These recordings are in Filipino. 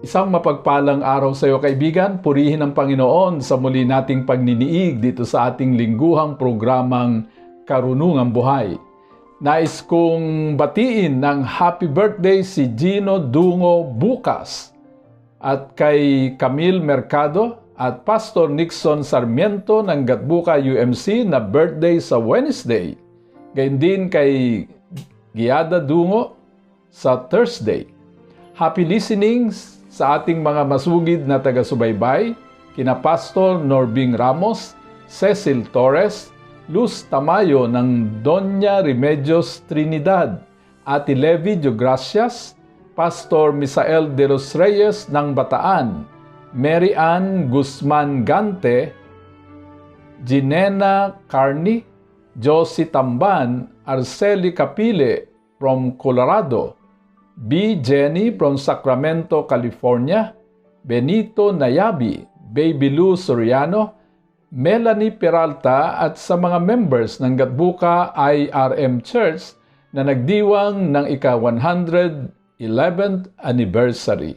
Isang mapagpalang araw sa iyo kaibigan, purihin ang Panginoon sa muli nating pagniniig dito sa ating lingguhang programang Karunungang Buhay. Nais kong batiin ng happy birthday si Gino Dungo bukas at kay Camille Mercado at Pastor Nixon Sarmiento ng Gatbuka UMC na birthday sa Wednesday. Gayun din kay Giada Dungo sa Thursday. Happy listening sa ating mga masugid na taga-subaybay, kina Pastor Norbing Ramos, Cecil Torres, Luz Tamayo ng Doña Remedios Trinidad, Ate Levi Gracias, Pastor Misael de los Reyes ng Bataan, Mary Ann Guzman Gante, Ginena Carney, Josie Tamban, Arceli Capile from Colorado, B. Jenny from Sacramento, California, Benito Nayabi, Baby Lou Soriano, Melanie Peralta at sa mga members ng Gatbuka IRM Church na nagdiwang ng ika-111th anniversary.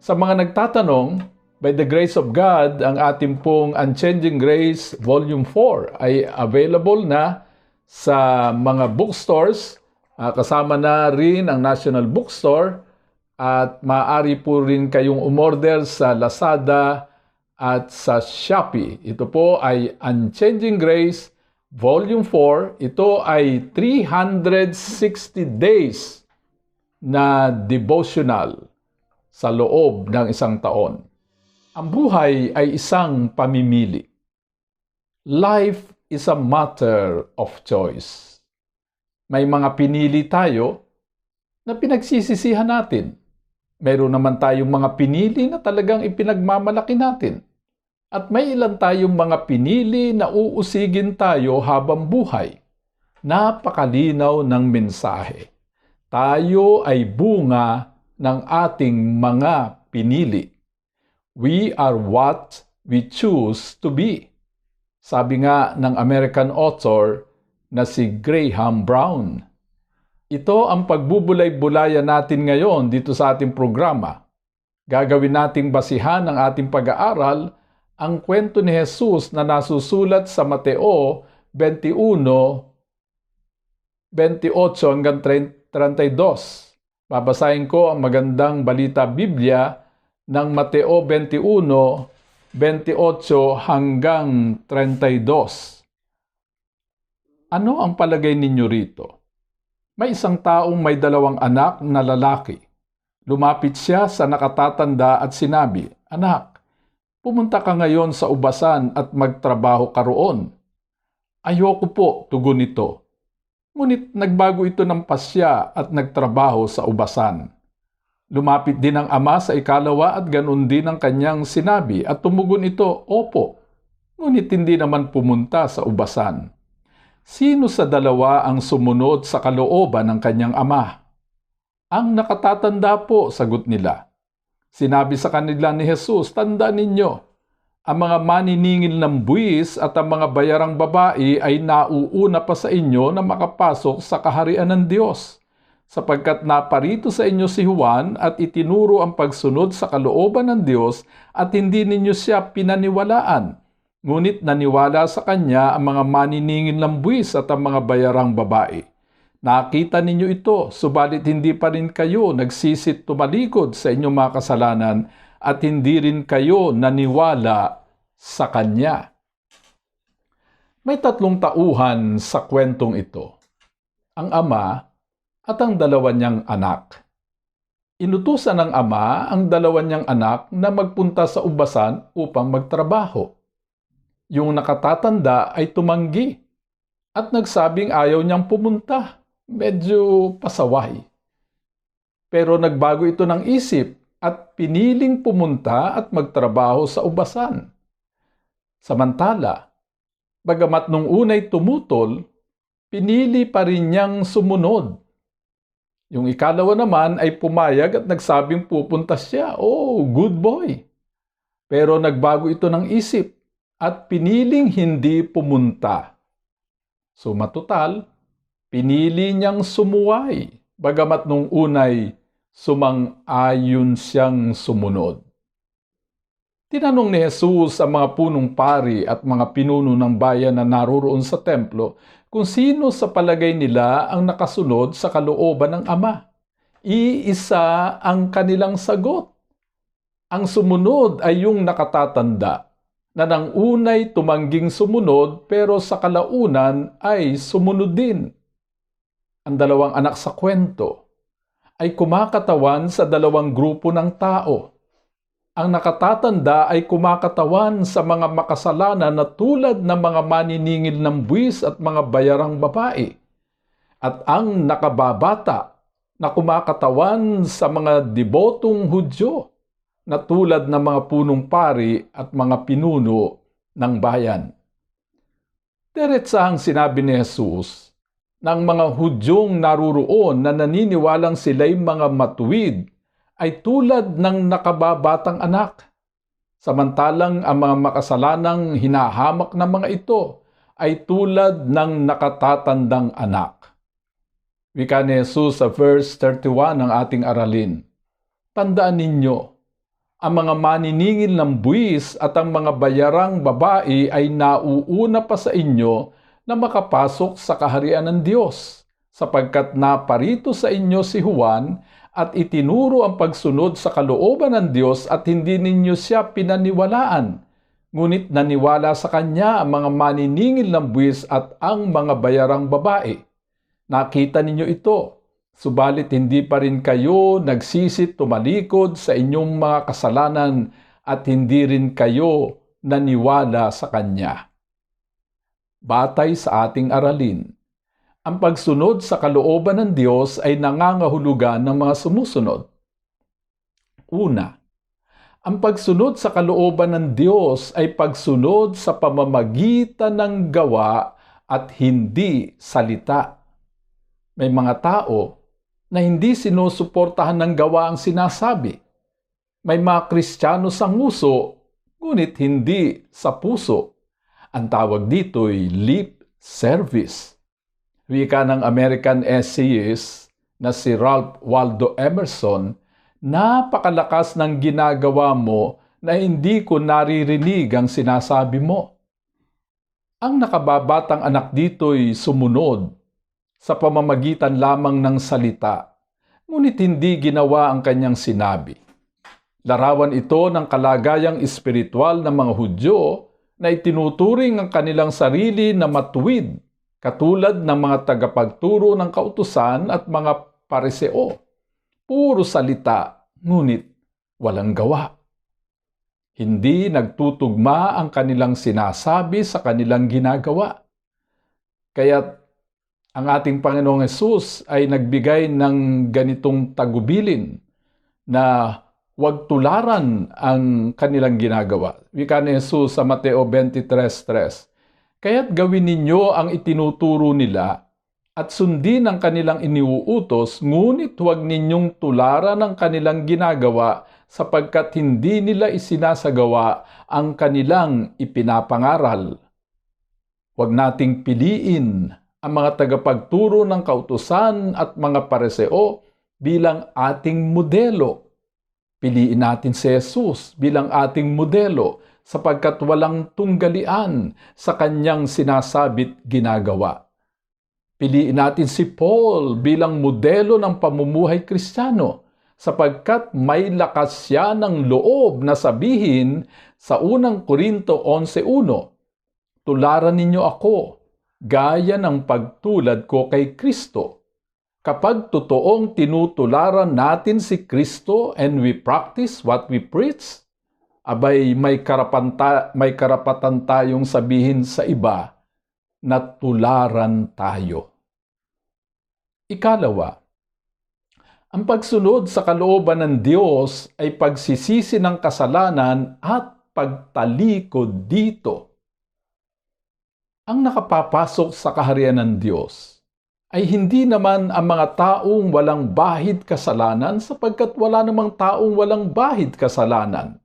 Sa mga nagtatanong, by the grace of God, ang ating pong Unchanging Grace Volume 4 ay available na sa mga bookstores Uh, kasama na rin ang National Bookstore at maaari po rin kayong umorder sa Lazada at sa Shopee. Ito po ay Unchanging Grace Volume 4. Ito ay 360 days na devotional sa loob ng isang taon. Ang buhay ay isang pamimili. Life is a matter of choice may mga pinili tayo na pinagsisisihan natin. Meron naman tayong mga pinili na talagang ipinagmamalaki natin. At may ilan tayong mga pinili na uusigin tayo habang buhay. Napakalinaw ng mensahe. Tayo ay bunga ng ating mga pinili. We are what we choose to be. Sabi nga ng American author na si Graham Brown. Ito ang pagbubulay-bulayan natin ngayon dito sa ating programa. Gagawin nating basihan ng ating pag-aaral ang kwento ni Jesus na nasusulat sa Mateo 21, 28 hanggang 32. Babasahin ko ang magandang balita Biblia ng Mateo 21, 28 hanggang 32. Ano ang palagay ninyo rito? May isang taong may dalawang anak na lalaki. Lumapit siya sa nakatatanda at sinabi, Anak, pumunta ka ngayon sa ubasan at magtrabaho ka roon. Ayoko po, tugon nito. Ngunit nagbago ito ng pasya at nagtrabaho sa ubasan. Lumapit din ang ama sa ikalawa at ganun din ang kanyang sinabi at tumugon ito, Opo, ngunit hindi naman pumunta sa ubasan. Sino sa dalawa ang sumunod sa kalooban ng kanyang ama? Ang nakatatanda po, sagot nila. Sinabi sa kanila ni Jesus, tanda ninyo, ang mga maniningil ng buwis at ang mga bayarang babae ay nauuna pa sa inyo na makapasok sa kaharian ng Diyos sapagkat naparito sa inyo si Juan at itinuro ang pagsunod sa kalooban ng Diyos at hindi ninyo siya pinaniwalaan Ngunit naniwala sa kanya ang mga maniningin ng buwis at ang mga bayarang babae. Nakita ninyo ito, subalit hindi pa rin kayo nagsisit tumalikod sa inyong mga kasalanan at hindi rin kayo naniwala sa Kanya. May tatlong tauhan sa kwentong ito. Ang ama at ang dalawa niyang anak. Inutusan ng ama ang dalawa niyang anak na magpunta sa ubasan upang magtrabaho yung nakatatanda ay tumanggi at nagsabing ayaw niyang pumunta. Medyo pasaway. Pero nagbago ito ng isip at piniling pumunta at magtrabaho sa ubasan. Samantala, bagamat nung unay tumutol, pinili pa rin niyang sumunod. Yung ikalawa naman ay pumayag at nagsabing pupunta siya. Oh, good boy. Pero nagbago ito ng isip at piniling hindi pumunta. So matutal, pinili niyang sumuway, bagamat nung unay sumang-ayon siyang sumunod. Tinanong ni Jesus sa mga punong pari at mga pinuno ng bayan na naroroon sa templo kung sino sa palagay nila ang nakasunod sa kalooban ng Ama. Iisa ang kanilang sagot. Ang sumunod ay yung nakatatanda na nang unay tumangging sumunod pero sa kalaunan ay sumunod din. Ang dalawang anak sa kwento ay kumakatawan sa dalawang grupo ng tao. Ang nakatatanda ay kumakatawan sa mga makasalanan na tulad ng mga maniningil ng buwis at mga bayarang babae. At ang nakababata na kumakatawan sa mga debotong Hudyo na tulad ng mga punong pari at mga pinuno ng bayan. Diretsahang sinabi ni Jesus ng mga Hudyong naruroon na naniniwalang sila'y mga matuwid ay tulad ng nakababatang anak. Samantalang ang mga makasalanang hinahamak ng mga ito ay tulad ng nakatatandang anak. Wika ni Jesus sa verse 31 ng ating aralin. Tandaan ninyo, ang mga maniningil ng buwis at ang mga bayarang babae ay nauuna pa sa inyo na makapasok sa kaharian ng Diyos, sapagkat naparito sa inyo si Juan at itinuro ang pagsunod sa kalooban ng Diyos at hindi ninyo siya pinaniwalaan. Ngunit naniwala sa kanya ang mga maniningil ng buwis at ang mga bayarang babae. Nakita ninyo ito Subalit hindi pa rin kayo nagsisit tumalikod sa inyong mga kasalanan at hindi rin kayo naniwala sa Kanya. Batay sa ating aralin, ang pagsunod sa kalooban ng Diyos ay nangangahulugan ng mga sumusunod. Una, ang pagsunod sa kalooban ng Diyos ay pagsunod sa pamamagitan ng gawa at hindi salita. May mga tao na hindi sinusuportahan ng gawa ang sinasabi. May mga Kristiyano sa nguso, ngunit hindi sa puso. Ang tawag dito ay lip service. Wika ng American essayist na si Ralph Waldo Emerson, napakalakas ng ginagawa mo na hindi ko naririnig ang sinasabi mo. Ang nakababatang anak dito'y sumunod sa pamamagitan lamang ng salita, ngunit hindi ginawa ang kanyang sinabi. Larawan ito ng kalagayang espiritual ng mga Hudyo na itinuturing ang kanilang sarili na matuwid, katulad ng mga tagapagturo ng kautusan at mga pariseo. Puro salita, ngunit walang gawa. Hindi nagtutugma ang kanilang sinasabi sa kanilang ginagawa. Kaya't ang ating Panginoong Yesus ay nagbigay ng ganitong tagubilin na huwag tularan ang kanilang ginagawa. Wika ni Jesus sa Mateo 23.3 Kaya't gawin ninyo ang itinuturo nila at sundin ang kanilang iniuutos, ngunit huwag ninyong tularan ang kanilang ginagawa sapagkat hindi nila isinasagawa ang kanilang ipinapangaral. Huwag nating piliin ang mga tagapagturo ng kautusan at mga pareseo bilang ating modelo. Piliin natin si Jesus bilang ating modelo sapagkat walang tunggalian sa kanyang sinasabit ginagawa. Piliin natin si Paul bilang modelo ng pamumuhay kristyano sapagkat may lakas siya ng loob na sabihin sa unang Korinto 11.1, Tularan ninyo ako gaya ng pagtulad ko kay Kristo. Kapag totoong tinutularan natin si Kristo and we practice what we preach, abay may, karapanta, may karapatan tayong sabihin sa iba na tularan tayo. Ikalawa, Ang pagsunod sa kalooban ng Diyos ay pagsisisi ng kasalanan at pagtalikod dito. Ang nakapapasok sa kaharian ng Diyos ay hindi naman ang mga taong walang bahid kasalanan sapagkat wala namang taong walang bahid kasalanan.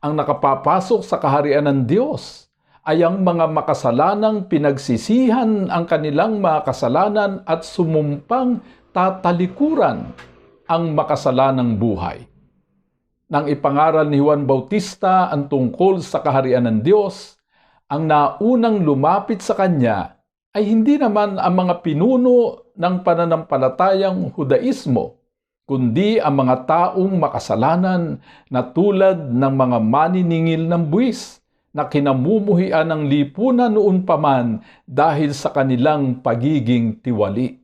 Ang nakapapasok sa kaharian ng Diyos ay ang mga makasalanang pinagsisihan ang kanilang mga kasalanan at sumumpang tatalikuran ang makasalanang buhay. Nang ipangaral ni Juan Bautista ang tungkol sa kaharian ng Diyos, ang naunang lumapit sa kanya ay hindi naman ang mga pinuno ng pananampalatayang Hudaismo, kundi ang mga taong makasalanan na tulad ng mga maniningil ng buwis na kinamumuhian ng lipunan noon pa man dahil sa kanilang pagiging tiwali.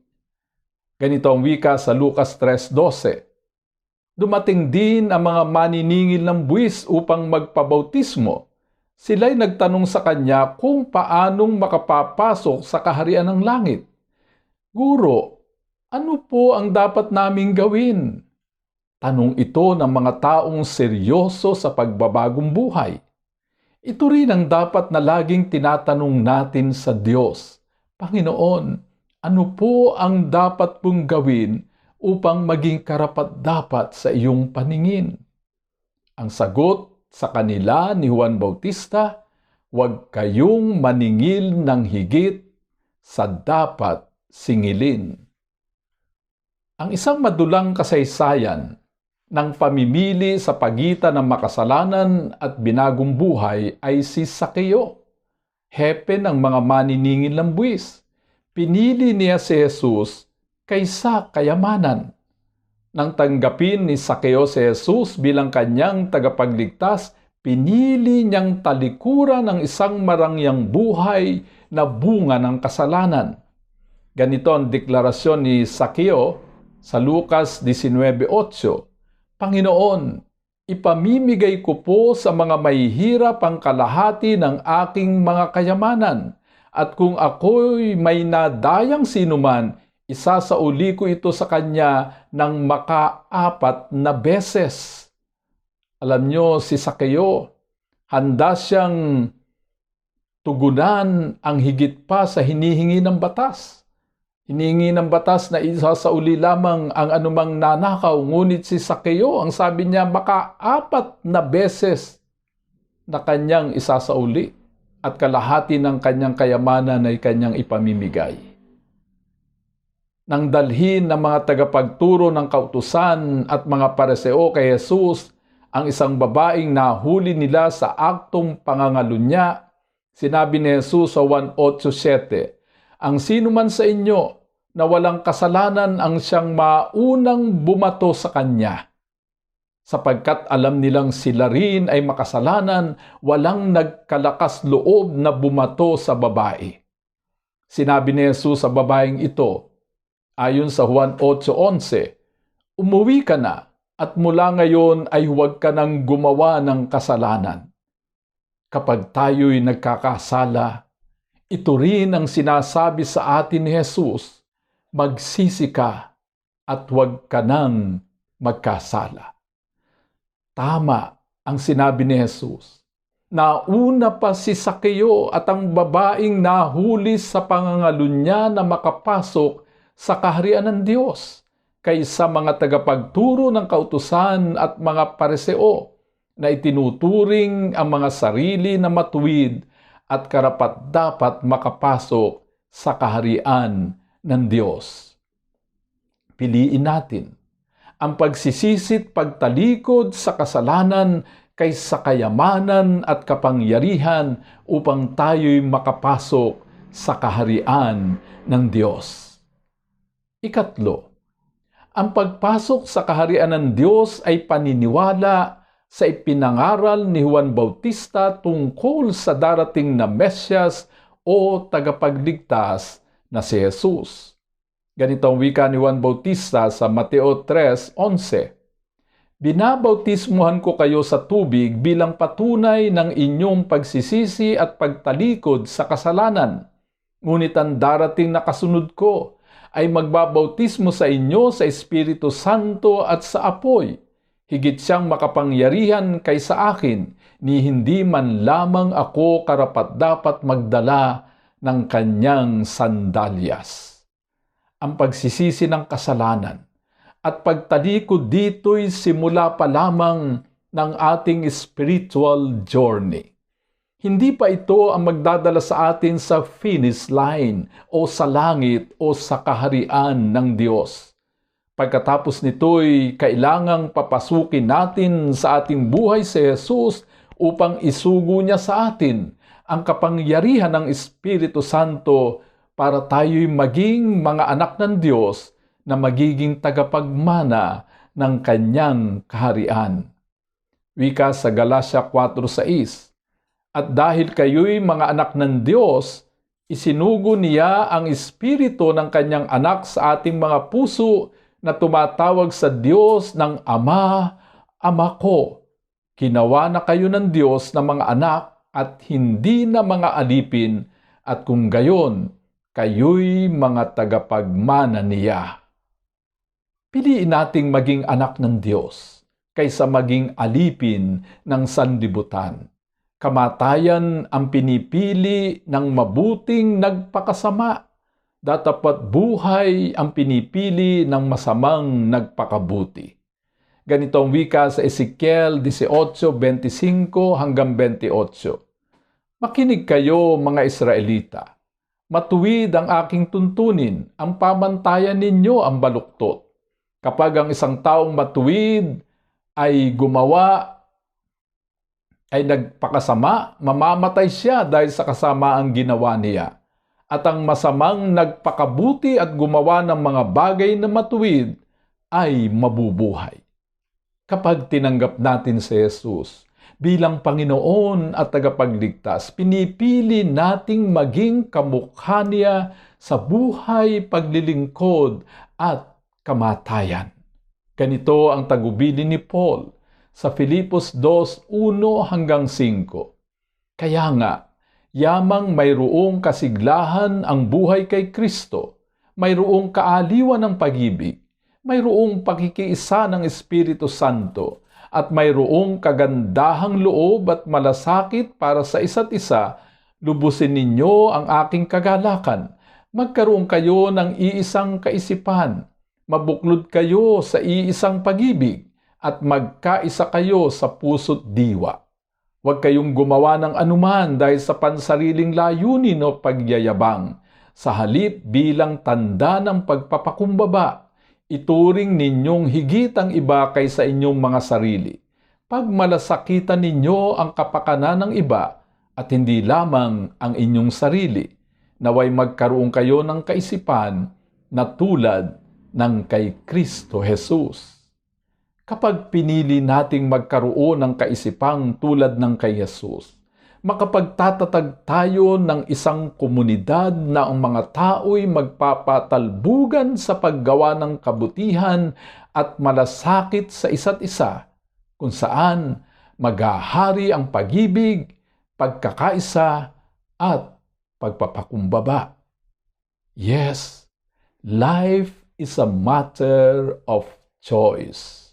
Ganito ang wika sa Lucas 3.12. Dumating din ang mga maniningil ng buwis upang magpabautismo. Sila'y nagtanong sa kanya kung paanong makapapasok sa kaharian ng langit. Guro, ano po ang dapat naming gawin? Tanong ito ng mga taong seryoso sa pagbabagong buhay. Ito rin ang dapat na laging tinatanong natin sa Diyos. Panginoon, ano po ang dapat pong gawin upang maging karapat-dapat sa iyong paningin? Ang sagot sa kanila ni Juan Bautista, huwag kayong maningil ng higit sa dapat singilin. Ang isang madulang kasaysayan ng pamimili sa pagitan ng makasalanan at binagong buhay ay si Sakeo, hepe ng mga maniningil ng buwis. Pinili niya si Jesus kaysa kayamanan. Nang tanggapin ni Sakeo si Jesus bilang kanyang tagapagligtas, pinili niyang talikuran ng isang marangyang buhay na bunga ng kasalanan. Ganito ang deklarasyon ni Sakeo sa Lucas 19.8. Panginoon, ipamimigay ko po sa mga mahihirap ang kalahati ng aking mga kayamanan at kung ako'y may nadayang sinuman, isasauli ko ito sa kanya ng makaapat na beses. Alam nyo, si Sakeo, handa siyang tugunan ang higit pa sa hinihingi ng batas. Hiningi ng batas na isasauli lamang ang anumang nanakaw, ngunit si Sakeo, ang sabi niya, makaapat na beses na kanyang isasauli at kalahati ng kanyang kayamanan ay kanyang ipamimigay nang dalhin ng mga tagapagturo ng kautusan at mga pareseo kay Jesus ang isang babaeng nahuli nila sa aktong pangangalunya, sinabi ni Jesus sa 1.8.7, Ang sino man sa inyo na walang kasalanan ang siyang maunang bumato sa kanya. Sapagkat alam nilang sila rin ay makasalanan, walang nagkalakas loob na bumato sa babae. Sinabi ni Jesus sa babaeng ito, Ayon sa Juan 8.11, Umuwi ka na at mula ngayon ay huwag ka nang gumawa ng kasalanan. Kapag tayo'y nagkakasala, ito rin ang sinasabi sa atin ni Jesus, magsisi ka at huwag ka nang magkasala. Tama ang sinabi ni Jesus. Nauna pa si Sakeo at ang babaeng nahuli sa pangangalunya na makapasok sa kaharian ng Diyos kaysa mga tagapagturo ng kautusan at mga pareseo na itinuturing ang mga sarili na matuwid at karapat dapat makapasok sa kaharian ng Diyos. Piliin natin ang pagsisisit pagtalikod sa kasalanan kaysa kayamanan at kapangyarihan upang tayo'y makapasok sa kaharian ng Diyos. Ikatlo, ang pagpasok sa kaharian ng Diyos ay paniniwala sa ipinangaral ni Juan Bautista tungkol sa darating na Mesyas o tagapagligtas na si Jesus. Ganito ang wika ni Juan Bautista sa Mateo 3.11 Binabautismuhan ko kayo sa tubig bilang patunay ng inyong pagsisisi at pagtalikod sa kasalanan. Ngunit ang darating na kasunod ko ay magbabautismo sa inyo sa Espiritu Santo at sa apoy. Higit siyang makapangyarihan kaysa akin, ni hindi man lamang ako karapat-dapat magdala ng kanyang sandalyas. Ang pagsisisi ng kasalanan at pagtalikod dito'y simula pa lamang ng ating spiritual journey. Hindi pa ito ang magdadala sa atin sa finish line o sa langit o sa kaharian ng Diyos. Pagkatapos nito'y kailangang papasukin natin sa ating buhay si Jesus upang isugo niya sa atin ang kapangyarihan ng Espiritu Santo para tayo'y maging mga anak ng Diyos na magiging tagapagmana ng kanyang kaharian. Wika sa Galatia 4.6 at dahil kayo'y mga anak ng Diyos, isinugo niya ang espiritu ng kanyang anak sa ating mga puso na tumatawag sa Diyos ng Ama, Ama ko. Kinawa na kayo ng Diyos na mga anak at hindi na mga alipin at kung gayon, kayo'y mga tagapagmana niya. Piliin nating maging anak ng Diyos kaysa maging alipin ng sandibutan kamatayan ang pinipili ng mabuting nagpakasama. Datapat buhay ang pinipili ng masamang nagpakabuti. Ganito ang wika sa Ezekiel 18:25 hanggang 28. Makinig kayo mga Israelita. Matuwid ang aking tuntunin, ang pamantayan ninyo ang baluktot. Kapag ang isang taong matuwid ay gumawa ay nagpakasama, mamamatay siya dahil sa kasamaang ginawa niya. At ang masamang nagpakabuti at gumawa ng mga bagay na matuwid ay mabubuhay. Kapag tinanggap natin si Jesus bilang Panginoon at tagapagligtas, pinipili nating maging kamukha niya sa buhay, paglilingkod at kamatayan. Ganito ang tagubili ni Paul sa Filipos 2:1 hanggang 5. Kaya nga, yamang mayroong kasiglahan ang buhay kay Kristo, mayroong kaaliwan ng pag-ibig, mayroong pakikiisa ng Espiritu Santo, at mayroong kagandahang loob at malasakit para sa isa't isa, lubusin ninyo ang aking kagalakan. Magkaroon kayo ng iisang kaisipan. Mabuklod kayo sa iisang pag-ibig at magkaisa kayo sa puso't diwa. Huwag kayong gumawa ng anuman dahil sa pansariling layunin o pagyayabang. Sa halip bilang tanda ng pagpapakumbaba, ituring ninyong higit ang iba kaysa inyong mga sarili. Pagmalasakitan ninyo ang kapakanan ng iba at hindi lamang ang inyong sarili, naway magkaroon kayo ng kaisipan na tulad ng kay Kristo Jesus kapag pinili nating magkaroon ng kaisipang tulad ng kay Jesus, makapagtatatag tayo ng isang komunidad na ang mga tao'y magpapatalbugan sa paggawa ng kabutihan at malasakit sa isa't isa, kung saan magahari ang pagibig, pagkakaisa, at pagpapakumbaba. Yes, life is a matter of choice.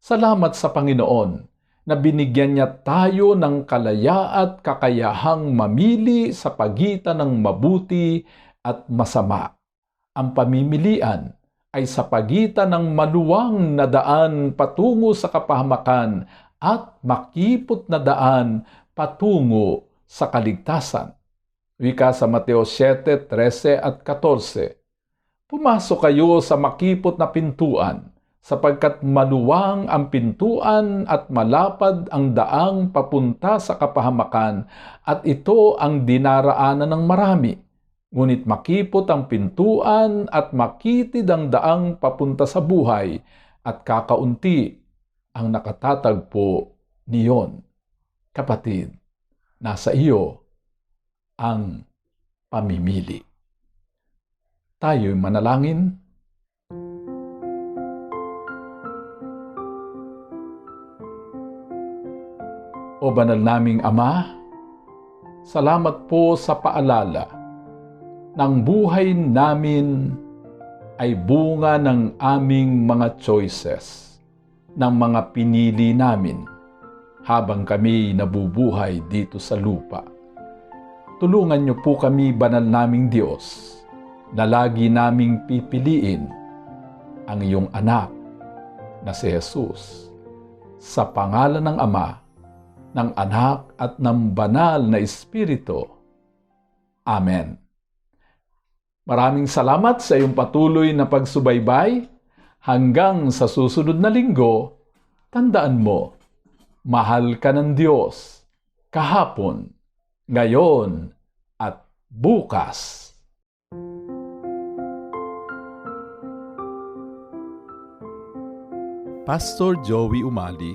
Salamat sa Panginoon na binigyan niya tayo ng kalaya at kakayahang mamili sa pagitan ng mabuti at masama. Ang pamimilian ay sa pagitan ng maluwang na daan patungo sa kapahamakan at makipot na daan patungo sa kaligtasan. Wika sa Mateo 7, 13 at 14. Pumasok kayo sa makipot na pintuan sapagkat maluwang ang pintuan at malapad ang daang papunta sa kapahamakan at ito ang dinaraanan ng marami. Ngunit makipot ang pintuan at makitid ang daang papunta sa buhay at kakaunti ang nakatatagpo niyon. Kapatid, nasa iyo ang pamimili. Tayo'y manalangin O banal naming Ama, salamat po sa paalala ng buhay namin ay bunga ng aming mga choices, ng mga pinili namin habang kami nabubuhay dito sa lupa. Tulungan niyo po kami, banal naming Diyos, na lagi naming pipiliin ang iyong anak na si Jesus sa pangalan ng Ama, ng Anak at ng Banal na Espiritu. Amen. Maraming salamat sa iyong patuloy na pagsubaybay. Hanggang sa susunod na linggo, tandaan mo, mahal ka ng Diyos kahapon, ngayon, at bukas. Pastor Joey Umali,